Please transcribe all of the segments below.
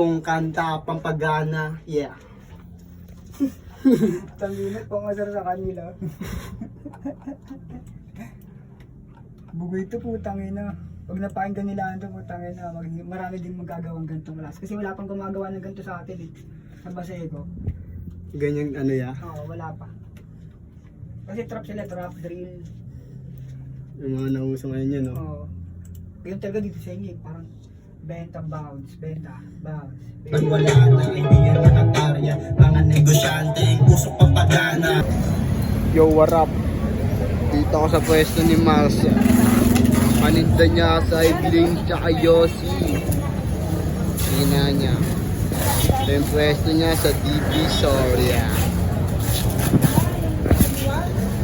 pong kanta, pampagana. Yeah. Tanginat po nga sir sa kanila. Bugoy ito putang ina. Pag napakinggan nila ito putang ina, mag, marami din magagawang ganitong class. Kasi wala pang gumagawa ng ganito sa atin eh. Sa Baseco. Ganyan ano ya. Oo, wala pa. Kasi trap sila, trap, drill. Yung mga nauso ngayon yun, no? Oo. Yung talaga dito sa inyo, eh, parang benta, bounce, benta, bounce. Pag wala na, kaibigan nakakarya. Mga negosyante, usok pampagana. Yo, what up? Dito ako sa pwesto ni Marcia. Paninda niya sa Ibling tsaka Yossi. Hina niya. Ito yung pwesto niya sa DB Soria.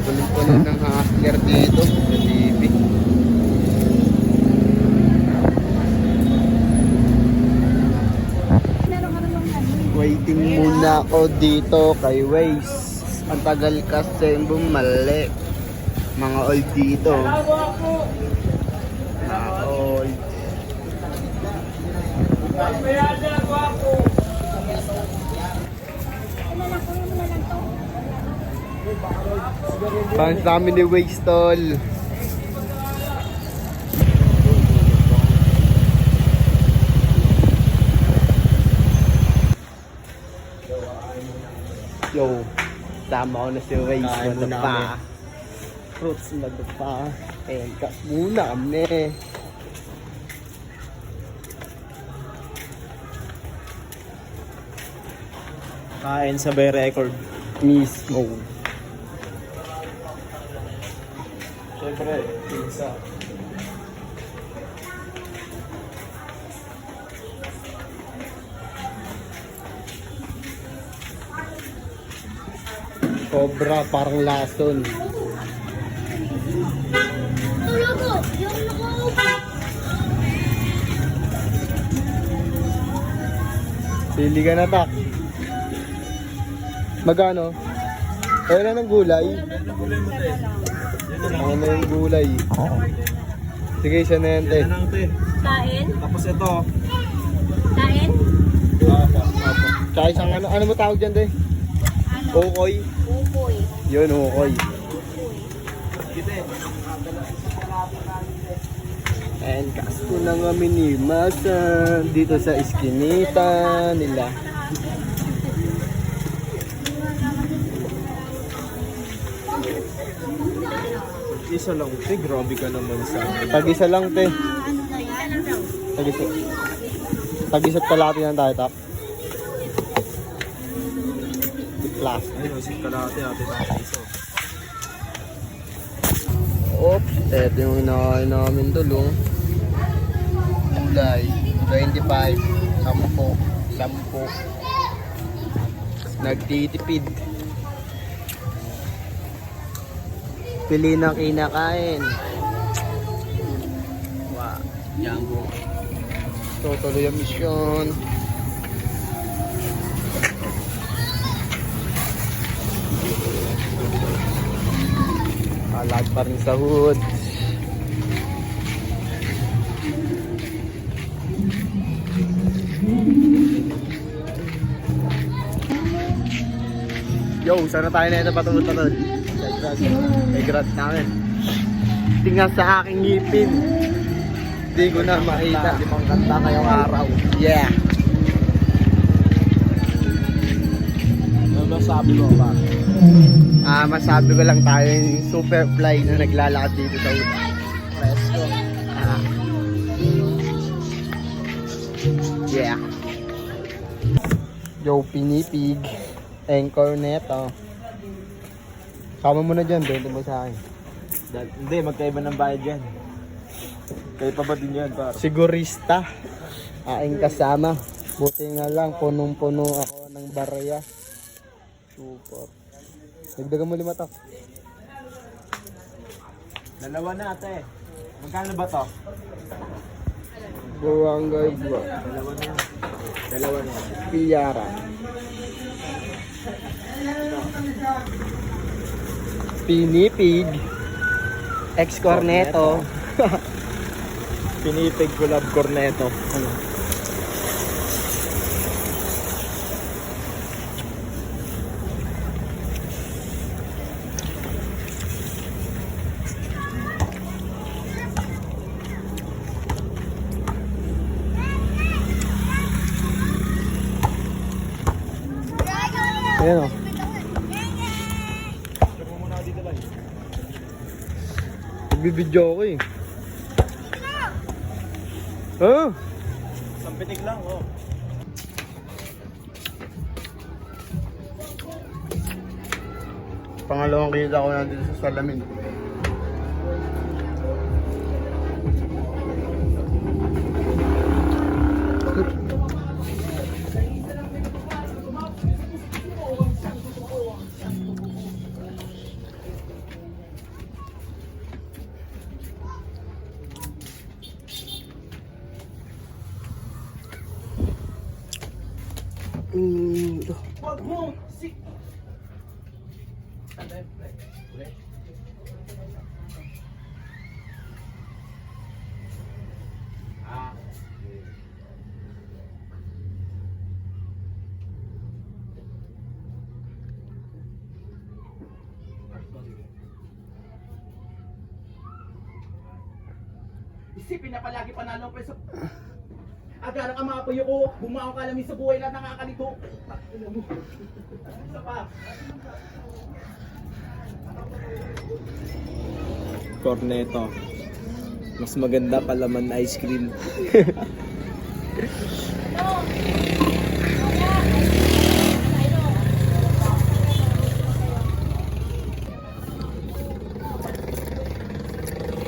Puno-puno ng hustler dito sa DB. Waiting muna ako dito kay Waze. Ang tagal kasi bumalik. Mga old dito. Mga old. Fans namin ni Waze tol. Yo, tama ko na si Waze. Kain Ano muna pa? kami. Fruits na pa. And kas muna kami. Kain sa Bay Record. Mismo. Siyempre, pizza. Cobra, parang lason. Pili ka na, tak. Magano? Kaya na ng gulay. Ano na yung gulay? Sige, isa na yan, te. Kain? Tapos ito. Kain? Apa. Tsaka isang ano, ano mo tawag dyan, te? Ano? Okoy. Yun, okoy. Kite. And kasko na kami ni Masa dito sa iskinita nila. Isa lang te. Grabe ka naman sa Tag-isa lang, te. Tag-isa. Tag-isa't kalati lang tayo, tap. Na piso. Oops, eto yung inakain namin tulong. Gulay, 25, 10, 10. Nagtitipid. Pili ng kinakain. Wow, Django. Tutuloy ang misyon. Alag pa rin sa hood. Yo, sana tayo na ito patunod tol Kay Grad. Namin. Tingnan sa aking ngipin. Hindi ko na makita. Limang kanta ngayong araw. Yeah. Ano sabi mo ba? Ah, masabi ko lang tayo yung super fly na naglalakad dito sa. Let's go. Ah. Yeah. Yo, pinipig. Anchor neto. Sama mo na dyan, bento mo sa akin. Dahil- Hindi, magkaiba ng bayad yan. Kayo pa ba din yan, par? Sigurista. Aking kasama. Buti nga lang, punong-puno ako ng barya. Super. Nagdagan mo lima to. Dalawa na ate. Magkano ba to? Buwangay bro. Dalawa na. Dalawa na. Piara. Pinipig. Ex-corneto. Pinipig ko love corneto. Ano? Ayan o. Nagbibidyo ako eh. Ah! Sampitik lang, oh. Pangalawang kita ko na dito sa salamin. Isipin na palagi panalo pa sa... Agara ka mga puyo ko, bumaong ka lang sa buhay lang nakakalito. Isa pa. Corneto. Mas maganda pa laman ice cream.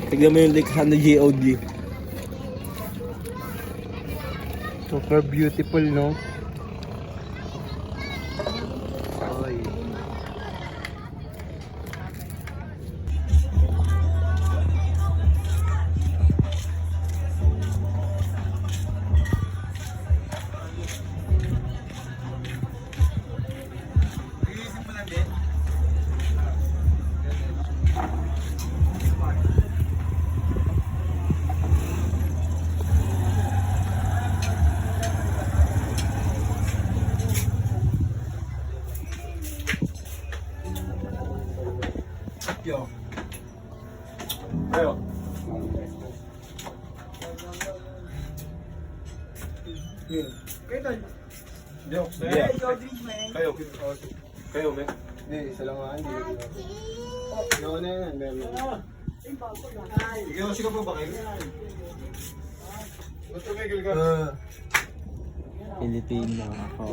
Tignan mo yung likha ng GOD. Super beautiful, no? Ayo. Kayo tol. Joke. Hey, Godrich man. Kayo. Kayo, me. Hindi, isa lang nga. Hindi. Ano na yan? Meron. Ikaw, sigaw po ba kayo? Tumigil ka? Ah. Pilipino ako.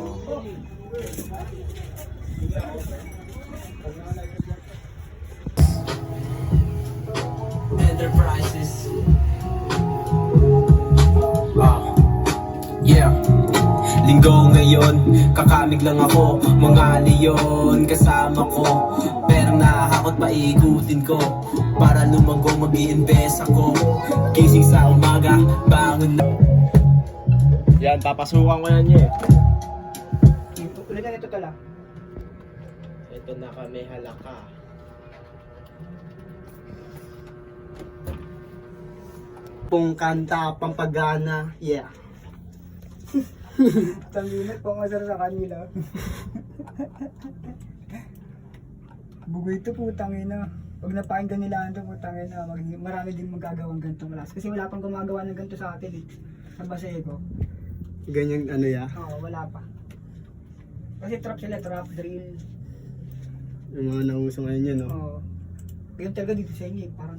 Enterprises. Ah, yeah. Linggo ngayon, kakamig lang ako Mga leon kasama ko Perang nahakot paikutin ko Para lumago mag invest ako Gising sa umaga, bangon na Yan, papasukan ko yan eh. Ulit na ito tol ah. Ito na kami halaka. Pong kanta, pampagana. Yeah. Tanginat po masar sa kanila. Bugoy ito putang ina. Pag napakinggan nila ito putang ina, mag, marami din magagawang ganitong class. Kasi wala pang gumagawa ng ganito sa atin eh. Sa Baseco. Ganyan ano ya. Oo, wala pa. Kasi trap sila, trap, drill. Yung mga nauso ngayon yun, no? Oo. Yung talaga dito sa inyo, eh, parang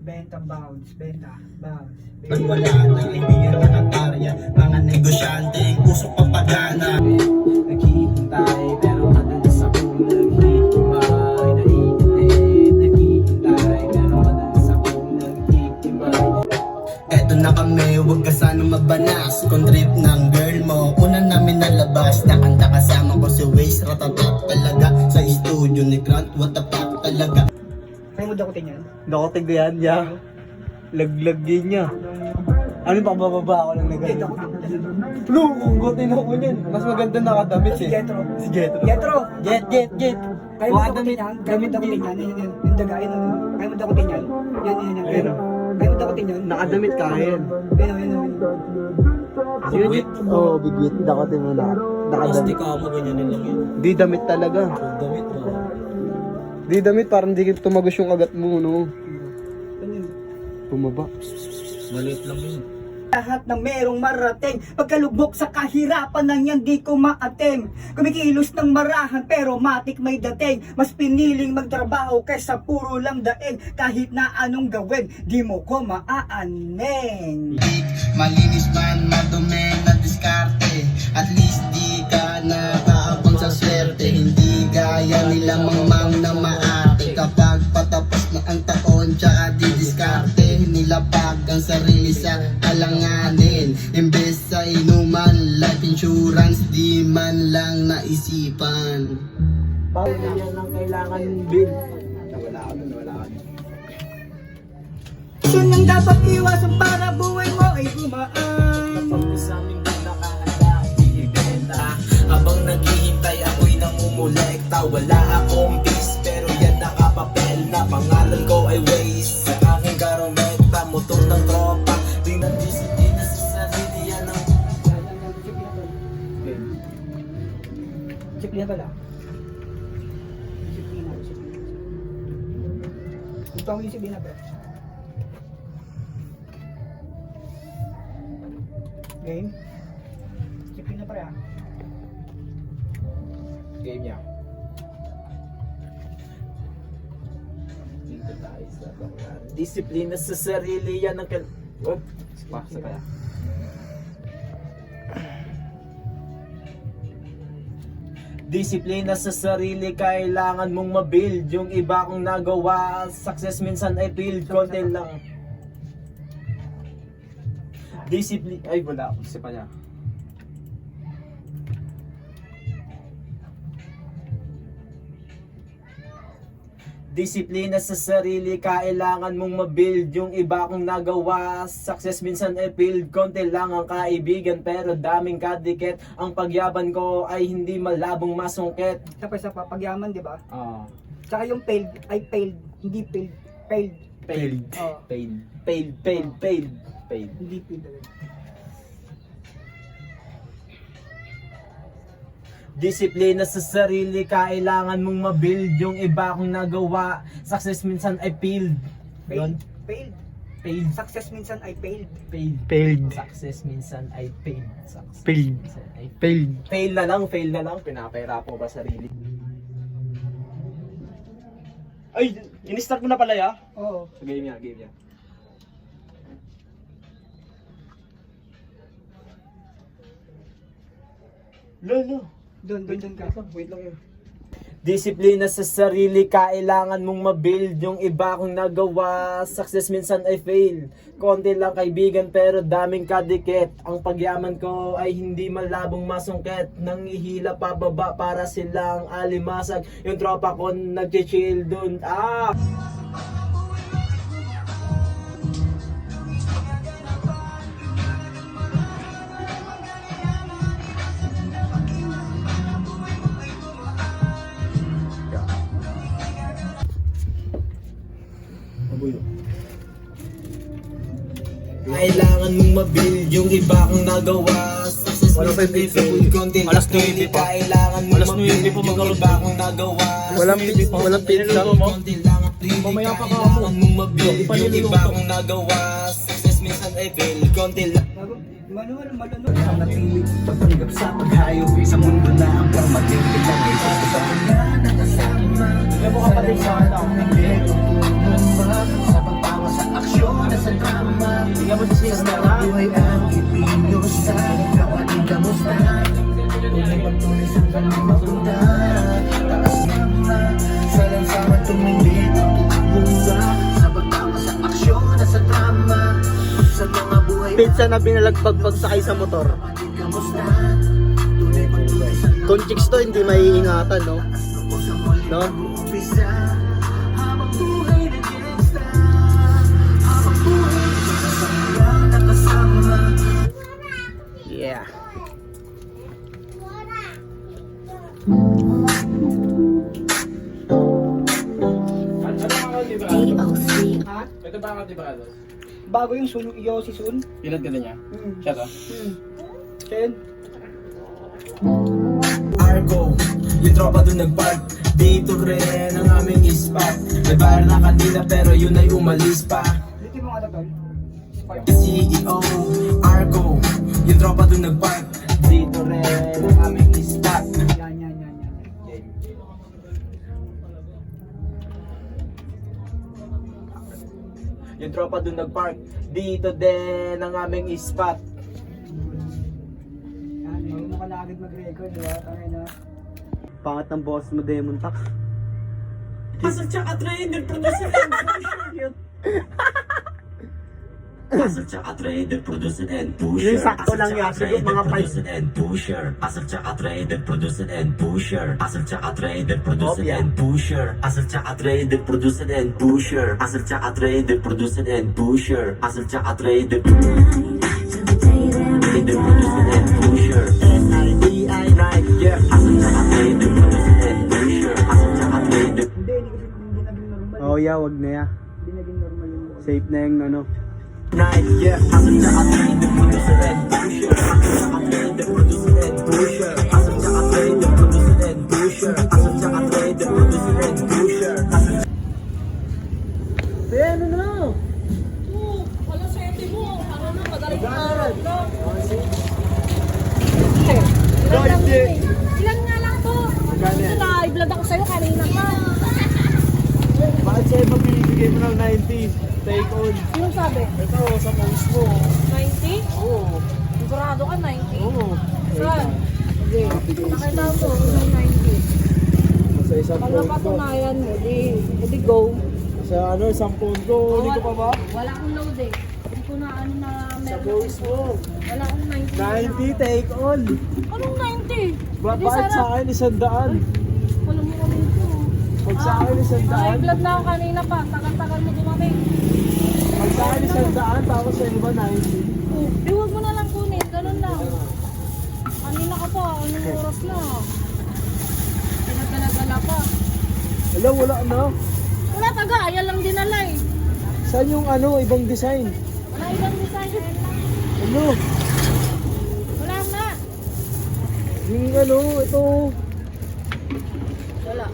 benta, bounce, benta, bounce. Pag benta. wala na, kaibigan na katarya Mga negosyante, usok papagana. Naghihintay pero madalas akong naghihimay Naiinit, naghihintay pero madalas akong naghihimay Eto na kami, huwag ka sana mabanas Kung trip ng girl mo, una namin nalabas Nakanta kasama ko si Waze, ratatat talaga. Sa studio ni Grant, what the mo dakutin yan. Nakotig ko yan, ya Laglag yun niya Ano pa bababa ako lang Hindi, dakutin talaga. No, kukutin ako niyan Mas maganda nakadamit Si eh Jetro. Si Jetro Jetro! Jet, jet, jet Kaya mo dakutin yan, kaya mo dakutin yan, yun, yun, yung daga, yun, yun. kaya mo dakutin yan, yun, yun, yun, yun. Kaya mo dakutin yun. Nakadamit ka yun Yun, yun, yun, yun. Bigwit? Oo, oh, bigwit Dakotin mo na Nakadamit ka mo, ganyan lang yun. Di damit talaga Damit mo. Di damit, parang di tumagos yung agat mo, no? Bumaba Maliit lang yun. lahat ng merong marating Pagkalugmok sa kahirapan nang yan di ko maatim Kumikilos ng marahan pero matik may dating. Mas piniling magtrabaho kaysa puro lang daing. Kahit na anong gawin, di mo ko maaaning Malinis man madumi na diskarte. At least di ka nakaabang sa swerte. Hindi gaya nila mamang na tsaka di diskarte. Nilapag ang sarili sa alanganin Imbes sa inuman, life insurance Di man lang naisipan. Yan ang kailangan bill. Wala ka dun, wala ka dun. Yun ang dapat iwasan para buhay mo ay gumaan. Sa aming nakahanda, ibenta Habang naghihintay ako'y namumulekta. Wala akong bis pero yan nakapapel na Pangalan Disiplina pala. Disiplina, disiplina Ito ang disiplina pa Game? Disiplina pa rin Game niya. Disiplina sa sarili yan ang kal... Oh, sa kaya. Disiplina sa sarili, kailangan mong mabuild. Yung iba kong nagawa, success minsan ay build. Konti lang. Disiplina, ay wala, kasi pa niya Disiplina sa sarili, kailangan mong mabuild. Yung iba kong nagawa, success minsan ay build Konti lang ang kaibigan, pero daming kadikit. Ang pagyaban ko ay hindi malabong masungkit. Isa pa, pagyaman di ba? Ah, Tsaka yung failed ay failed, hindi failed, failed, failed, Oo. failed, failed, failed, failed, failed. Hindi failed Disiplina sa sarili, kailangan mong mabuild Yung iba kong nagawa, success minsan ay failed Failed, failed. failed, Success minsan ay failed. failed Failed Success minsan ay failed Success Failed. minsan ay Failed Fail na lang, fail na lang, pinapahirap mo ba sarili? Ay, in-start mo na pala ya? Oo. Sa game niya, game niya. Lolo, Doon, doon, doon ka. wait lang yun. Disiplina sa sarili, kailangan mong mabuild Yung iba kong nagawa, success minsan ay fail Konti lang kaibigan pero daming kadikit Ang pagyaman ko ay hindi malabong masungkit Nangihila pababa para silang alimasag Yung tropa ko nagchichill dun Ah! Kailangan mong mabuild yung iba kong nagawa. Success Walang pipili. beautiful content Alas Actually, 9 pa. Kailangan mong Alas 9 mabuild pa yung magkaroon. iba kong nagawa. Walang pizza, walang pizza. Mamaya pa ka pa yung iba kong nagawa. Success minsan ay fail Konti lang. Manual, manual. ang Pagtanggap sa paghayo Sa mundo na ang pamating Bilang ay sasama Nakasama Alam mo kapatid sa Sa pagtawa sa sa sister ha Buhay ang ipinusa Kapatid kamusta Tunay pagtunay sa kanyang mapunta Taas nama Sa lansangan tumingin Bunga Sa pagtawa sa aksyon at sa drama Sa mga buhay Pizza na binalagpag pagsakay sa motor sa Kung chicks to hindi maiingatan no No? Ano ba ako, di ba? Ha? Ito ba di ba? Bago yung sun, Yossi Sun. Ilan ka na niya? Hmm. Siya to? Hmm. Ken? Argo, yung tropa dun nagpark Dito rin ang aming spot Nagbayar na kanina pero yun ay umalis pa Dito yung mga tatol. CEO, Argo Yung tropa dun nag-park Dito rin ang aming Yung tropa dun nag-park. Dito din ang aming spot. Yan, hindi mo ka na agad mag-record, di ba? Tangay na. Pangat ng boss mo, Demon Tak. Pasok tsaka trainer, producer Asal tsaka trader, producer and pusher. Yung sakto lang yan, siguro mga tsaka producer and pusher. Asal tsaka trader, producer and pusher. Asal tsaka trader, producer and pusher. Asal tsaka trader, producer and pusher. Asal tsaka trader, producer and pusher. Asal tsaka trader, trader, producer and pusher. N-I-D-I, right, yeah. Asal tsaka trader, producer and pusher. Asal tsaka trader. Hindi, hindi kasi hindi naging normal. Oh yeah, wag na ya. Hindi naging normal yung Safe na yung ano. Night, yeah. Asal tsaka trader, producer and pusher. Asal tsaka trader, producer and pusher. Asal tsaka trader, producer and pusher. Asal tsaka trader, producer and pusher. Asal Eh, ano na? Wala sa ete mo. Ano na, madaling araw na. Ilan nga lang to? Ito na, i-vlog ako sa'yo kanina pa. Bakit sa'yo magbibigay mo ng 90? Take on. Sino sabi? Ito, sa post mo. 90? Oo. Sigurado ka 90? Oo. Saan? Sige. Nakita ko, may 90. Sa isang Pag pound ko. Napatunayan mo, di, di go. Sa ano, isang pound ko. Hindi ko pa ba? Wala akong load eh. Hindi ko na ano na Sa meron. mo. Wala akong 90. 90, take on. Anong 90? Ba Hindi bakit sa akin isang daan? Wala mo kami ito. Pag sa akin isang Ay, daan, vlog na ako kanina pa. Tagal-tagal mo dumating. pag sa akin isang daan, tapos sa iba 90. Oh, di huwag mo na lang kunin. Ganun lang. Kanina ka pa. Anong oras na? Pinagdala-dala pa. Wala, wala na. Wala taga. Ayan lang dinala eh. Saan yung ano, ibang design? Wala ibang design. Ano? Wala na. Yung ano, ito. Wala.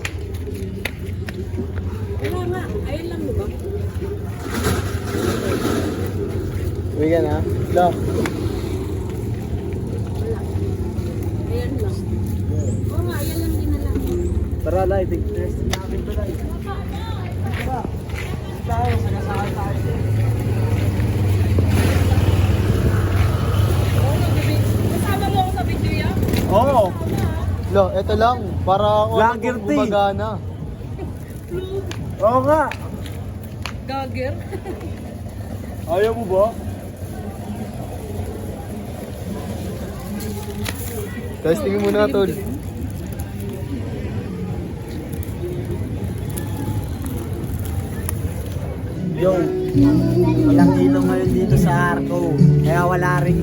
Wala nga. Ayan lang diba? Uwi ka na? La. Ayan lang. Oo nga. Ayan lang dinala. Tara, Lai. Big test namin to, Lai. Tara. Tayo, sagasakal tayo. Oo. Lo, ito lang. Para ako Lager tea. gumagana. Oo nga. Gagger. Ayaw mo ba? Testing muna, tol. Yo, walang ilaw ngayon dito sa Arco. Kaya wala rin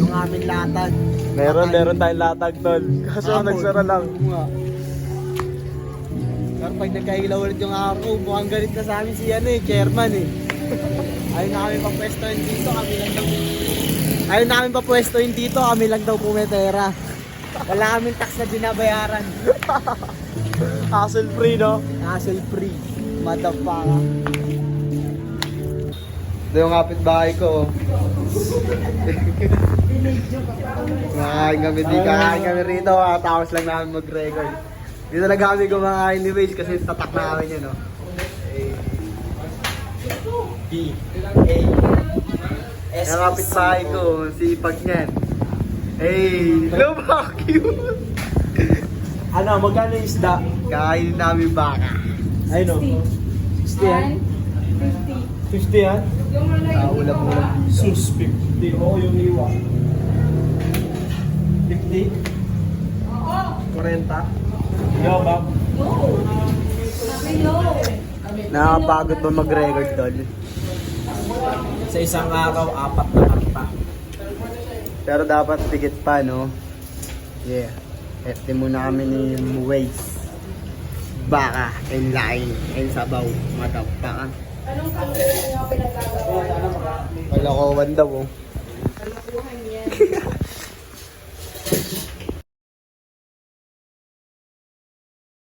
yung aming latag. Meron, meron tayong latag, tol. Kaso Hapon. nagsara lang. Oo nga. Pero pag nagkailaw ulit yung Arco, mukhang galit na sa amin si ano eh, chairman eh. Ayaw na kami papwestohin dito, kami lang daw. Ayaw na kami papwestohin dito, kami lang daw pumetera. Wala kaming tax na binabayaran. Hassle free, no? Hassle free. Motherfucker. Ito yung kapitbahay ko. Kumakain kami di kakain kami rito. Tapos lang namin mag-record. Dito lang kami kumakain ni Waze kasi tatak na kami yun, no? B, A, S, Yung kapitbahay ko, sipag niyan. Hey, love how cute! Ano, magkano yung isda? Kakainin namin baka. Ay, no. 60 yan? 50 yan? Ah, ulam-ulam. Sus, 50. Oo, yung iwa. 50? Oo. 40? Yo, Bob. Nakakapagod ba mag-record, tol? Sa isang araw, apat na kanta. Pero dapat pikit pa, no? Yeah. Hefte muna kami ni Waze. Baka, and lain, and sabaw, matapaka. Kalokohan daw, oh.